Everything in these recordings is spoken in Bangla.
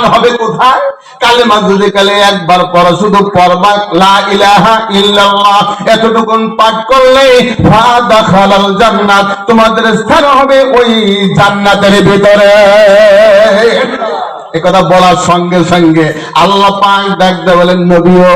স্থান হবে কোথায়? কালে যদি কালে একবার পড়া, শুধু পড়বা, লা ইলাহা ইল্লাল্লাহ। এতটুকু পাঠ করলে ফা দাখালাল জান্নাত, তোমাদের স্থান হবে ওই জান্নাতের ভিতরে। একথা বলার সঙ্গে সঙ্গে আল্লাহ পাক ডাকতে বলেন, নবীও,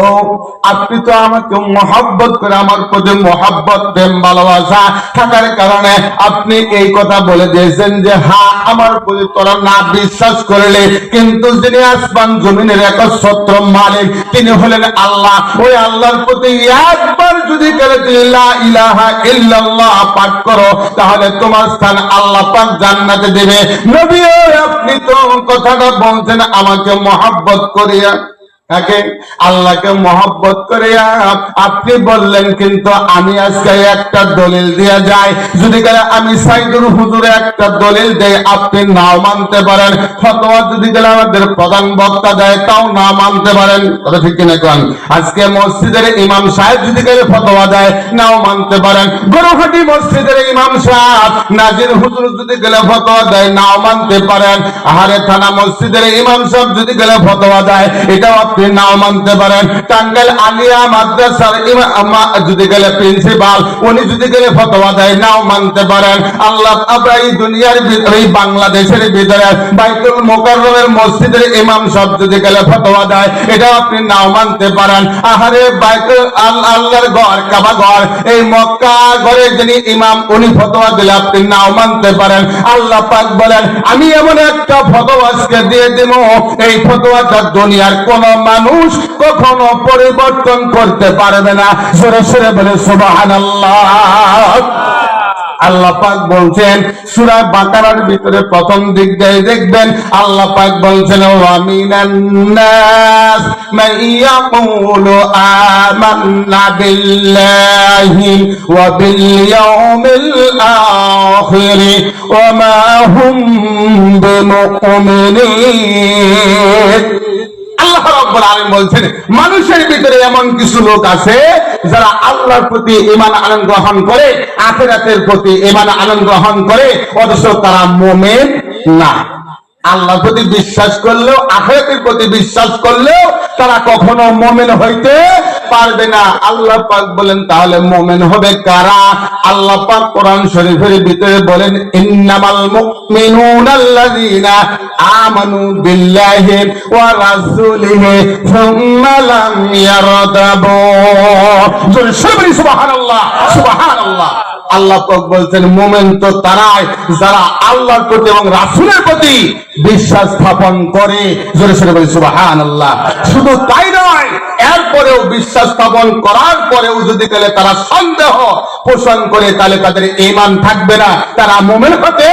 আপনি তো আমাকে মহব্বত করে আমার প্রতি মহব্বত, প্রেম, ভালোবাসা থাকার কারণে আপনি এই কথা বলে দিয়েছেন যে হ্যাঁ আমার প্রতি তোরা না বিশ্বাস করলে কিন্তু যিনি আসমান জমিনের একচ্ছত্র মালিক, তিনি হলেন আল্লাহ। ওই আল্লাহর প্রতি একবার যদি ইলাহা ইল্লাল্লাহ পাঠ করো, তাহলে তোমার স্থান আল্লাহ পাক জান্নাতে দেবে। নবীও, আপনি তো কথাটা বলছেন আমাকে মহাব্বত করিয়া তাকে আল্লাহকে মহব্বত করে আপনি বললেন, কিন্তু আমি আজকে একটা দলিল দিয়ে যাই। যদি আমি সাইদুর হুজুরে একটা দলিল দেয় আপনি নাও মানতে পারেন। ফতোয়া যদি গেলে আমাদের প্রধান বক্তা দেয়, তাও না মানতে পারেন। কথা ঠিক কিনা কন? আজকে মসজিদের ইমাম সাহেব যদি গেলে ফতোয়া দেয়, নাও মানতে পারেন। গরুহাটি মসজিদের ইমাম সাহেব, নাজির হুজুর যদি গেলে ফতোয়া দেয়, নাও মানতে পারেন। আহারে থানা মসজিদের ইমাম সাহেব যদি গেলে ফতোয়া দেয়, এটাও আপনি নাও মানতে পারেন। টাঙ্গাইল আলিয়া মাদ্রাসার যদি গেলে প্রিন্সিপাল উনি যদি গেলে ফতোয়া দেয়, নাও মানতে পারেন। আল্লাহ আমরা এই দুনিয়ার ভিতরে এই বাংলাদেশের ভিতরে বাইতুল মোকাররমের মসজিদের ইমাম সব যদি গেলে ফতোয়া দেয়, এটাও আপনি নাও মানতে পারেন। আহারে বাইতুল আল্লাহর ঘর, কাবা ঘর, এই মক্কা ঘরে যিনি ইমাম, উনি ফতোয়া দিলে আপনি নাও মানতে পারেন। আল্লাহ পাক বলেন, আমি এমন একটা ফতোয়া আজকে দিয়ে দেব এই ফতোয়াটা দুনিয়ার কোন মানুষ কখনো পরিবর্তন করতে পারবে না। জোরে সরে বলে, সুবহানাল্লাহ। আল্লাহ পাক বলছেন, সূরা বাকারার ভিতরে প্রথম দিক দিয়ে দেখবেন, আল্লাহ পাক বলছেন, ওয়া মিনান নাস আমান্না বিল্লাহি ওয়া বিল ইয়াউমিল আখির ওয়া মা হুম বিমুমিনিন। মানুষের ভিতরে এমন কিছু লোক আছে যারা আল্লাহর প্রতি ঈমান আনন্দ গ্রহণ করে, আখিরাতের প্রতি ঈমান আনন্দ গ্রহণ করে, অথচ তারা মুমিন না। আল্লাহর প্রতি বিশ্বাস করলেও, আখিরাতের প্রতি বিশ্বাস করলেও তারা কখনো মুমিন হইতে পারবে না। আল্লাহ পাক বলেন, তাহলে মোমেন হবে কারা? আল্লাহ পাক কোরআন শরীফের ভিতরে বলেন, ইন্নামাল মুমিনুন আল্লাযিনা আমানু বিল্লাহি ওয়া রাসূলিহি সুম্মা লাম ইয়ারতাবু। সুবহানাল্লাহ সুবহানাল্লাহ। আল্লাহ বলছেন, মুমিন তো তারাই যারা আল্লাহর প্রতি এবং রাসূলের প্রতি বিশ্বাস স্থাপন করে। জোরে সরে বলি, সুবহানাল্লাহ। শুধু তাই নয়, এরপরেও বিশ্বাস স্থাপন করার পরেও যদি তাহলে তারা সন্দেহ পোষণ করে, তাহলে তাদের ঈমান থাকবে না। তারা মুমিন হতে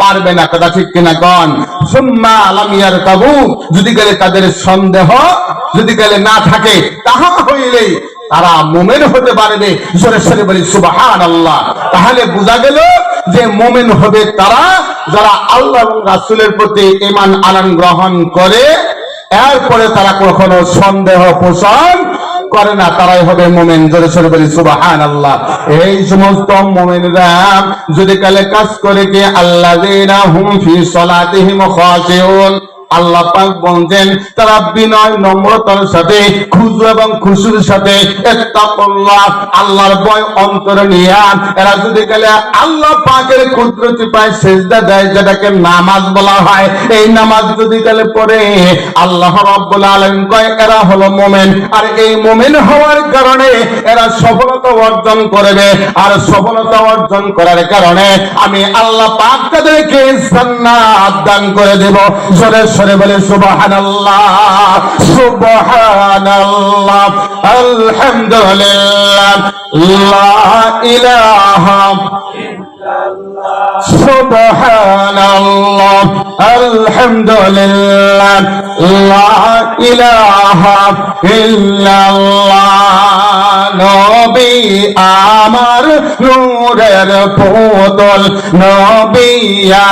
পারবে না। কথা ঠিক কিনা কন? সুম্মা আলামিয়ার তাবু যদি গেলে তাদের সন্দেহ যদি গেলে না থাকে, তাহা হইলেই তারা মোমেন হতে পারবে। জোরে সরে বলি সুবাহান আল্লাহ তাহলে বোঝা গেল যে মোমেন হবে তারা যারা আল্লাহ রাসূলের প্রতি ইমান আনন্দ গ্রহণ করে, এরপরে তারা কখনো সন্দেহ পোষণ করে না, তারাই হবে মোমেন। জোরে সরে বলি সুবাহান আল্লাহ এই সমস্ত মোমেনরা যদি কালে কাজ করে কি আল্লাহ হুম ফি সলাতিহিম খাশিউন। আল্লাহ পাক বলছেন তারা বিনয় নম্রতার সাথে, খুশু এবং খুশুর সাথে আল্লাহর ভয় অন্তরে নিয়ে এরা যদি গেলে আল্লাহ পাকের কুদরতি পায় সেজদা দেয়, যেটাকে নামাজ বলা হয়। এই নামাজ যদি গেলে পরে আল্লাহ রাব্বুল আলামিন কয়, এরা হলো মোমেন। আর এই মোমেন হওয়ার কারণে এরা সফলতা অর্জন করবে। আর সফলতা অর্জন করার কারণে আমি আল্লাহ পাক তাদেরকে জান্নাত দান করে দেব। জোরে সরে বলে সুবহানাল্লাহ সুবহানাল্লাহ আলহামদুলিল্লাহ লা ইলাহা সুবহানাল্লাহ আলহামদুলিল্লাহ লা ইলাহা ইল্লাল্লাহ নবী আমার নূরের পুতল, নবী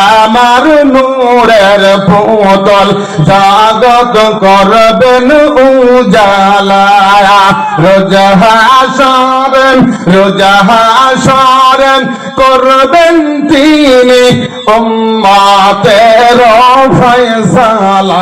আমার নূরের পুতল। জাগত করবেন উজালা রোজাহাসরেন রোজাহাসরেন করবেন তিনি। উম্মাতের ফয়সালা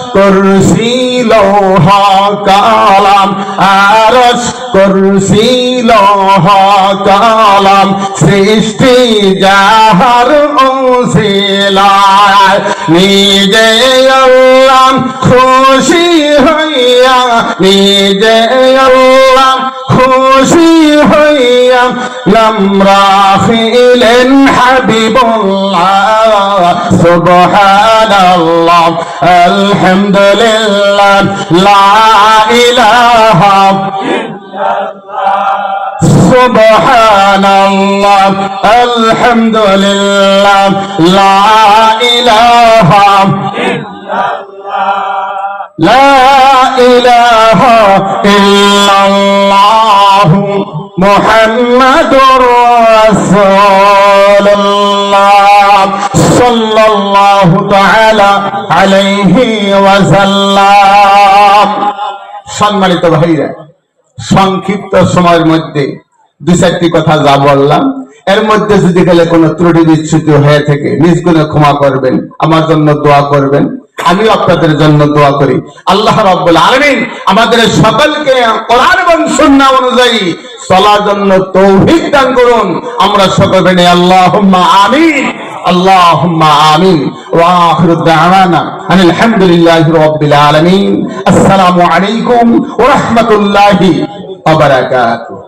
কুরসি লোহা কালাম আরশ কুরসি লোহা কালাম সৃষ্টি যাহার উসিলায় নিজে আল্লাহ খুশি হইয়া, নিজে আল্লাহ খুশি হইয়া لم راحل حبيب الله سبحان الله الحمد لله لا إله إلا الله سبحان الله الحمد لله لا إله إلا الله لا إله إلا الله মোহাম্মদুর রাসূলুল্লাহ সাল্লাল্লাহু তাআলা আলাইহি ওয়াসাল্লাম। সম্মানিত ভাইরা, সংক্ষিপ্ত সময়ের মধ্যে দুই চারটি কথা যা বললাম, এর মধ্যে যদি গেলে কোনো ত্রুটি বিচ্ছুতি হয়ে থাকে, নিজ ক্ষমা করবেন, আমার জন্য দোয়া করবেন। আমিও আপনাদের জন্য দোয়া করি আল্লাহ রাব্বুল আলামিন আমাদের সকলকে কোরআন এবং সুন্নাহ অনুযায়ী চলার জন্য তৌফিক দান করুন আমরা সকলে আল্লাহুম্মা আমিন اللهم آمين وآخر دعوانا أن الحمد لله رب العالمين السلام عليكم ورحمة الله وبركاته